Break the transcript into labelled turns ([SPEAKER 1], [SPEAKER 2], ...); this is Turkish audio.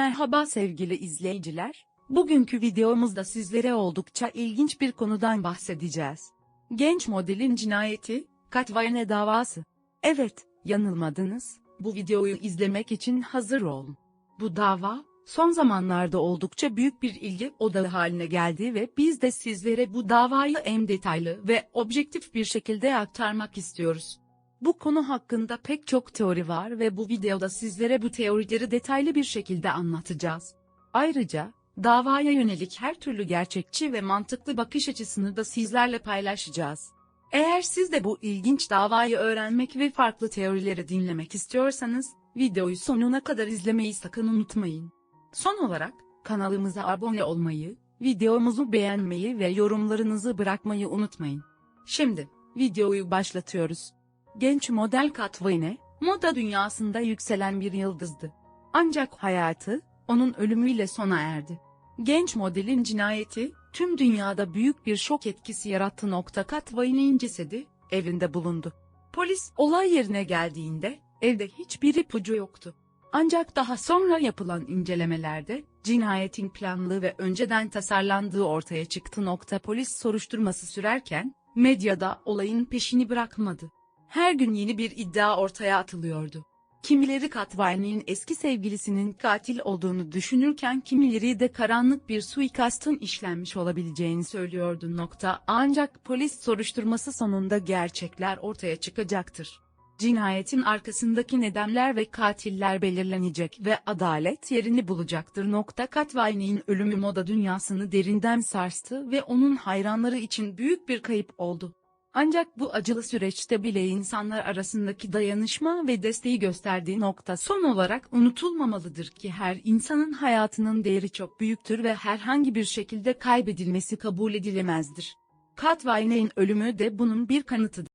[SPEAKER 1] Merhaba sevgili izleyiciler. Bugünkü videomuzda sizlere oldukça ilginç bir konudan bahsedeceğiz. Genç modelin cinayeti, Katvayne davası. Evet, yanılmadınız. Bu videoyu izlemek için hazır olun. Bu dava, son zamanlarda oldukça büyük bir ilgi odağı haline geldi ve biz de sizlere bu davayı en detaylı ve objektif bir şekilde aktarmak istiyoruz. Bu konu hakkında pek çok teori var ve bu videoda sizlere bu teorileri detaylı bir şekilde anlatacağız. Ayrıca, davaya yönelik her türlü gerçekçi ve mantıklı bakış açısını da sizlerle paylaşacağız. Eğer siz de bu ilginç davayı öğrenmek ve farklı teorileri dinlemek istiyorsanız, videoyu sonuna kadar izlemeyi sakın unutmayın. Son olarak, kanalımıza abone olmayı, videomuzu beğenmeyi ve yorumlarınızı bırakmayı unutmayın. Şimdi, videoyu başlatıyoruz. Genç model Katvine, moda dünyasında yükselen bir yıldızdı. Ancak hayatı, onun ölümüyle sona erdi. Genç modelin cinayeti, tüm dünyada büyük bir şok etkisi yarattı. Nokta Katvine'in cesedi, evinde bulundu. Polis, olay yerine geldiğinde, evde hiçbir ipucu yoktu. Ancak daha sonra yapılan incelemelerde, cinayetin planlı ve önceden tasarlandığı ortaya çıktı. Nokta Polis soruşturması sürerken, medyada olayın peşini bırakmadı. Her gün yeni bir iddia ortaya atılıyordu. Kimileri Katvine'in eski sevgilisinin katil olduğunu düşünürken kimileri de karanlık bir suikastın işlenmiş olabileceğini söylüyordu. Nokta. Ancak polis soruşturması sonunda gerçekler ortaya çıkacaktır. Cinayetin arkasındaki nedenler ve katiller belirlenecek ve adalet yerini bulacaktır. Nokta Katvine'in ölümü moda dünyasını derinden sarstı ve onun hayranları için büyük bir kayıp oldu. Ancak bu acılı süreçte bile insanlar arasındaki dayanışma ve desteği gösterdiği nokta son olarak unutulmamalıdır ki her insanın hayatının değeri çok büyüktür ve herhangi bir şekilde kaybedilmesi kabul edilemezdir. Katvine'in ölümü de bunun bir kanıtıdır.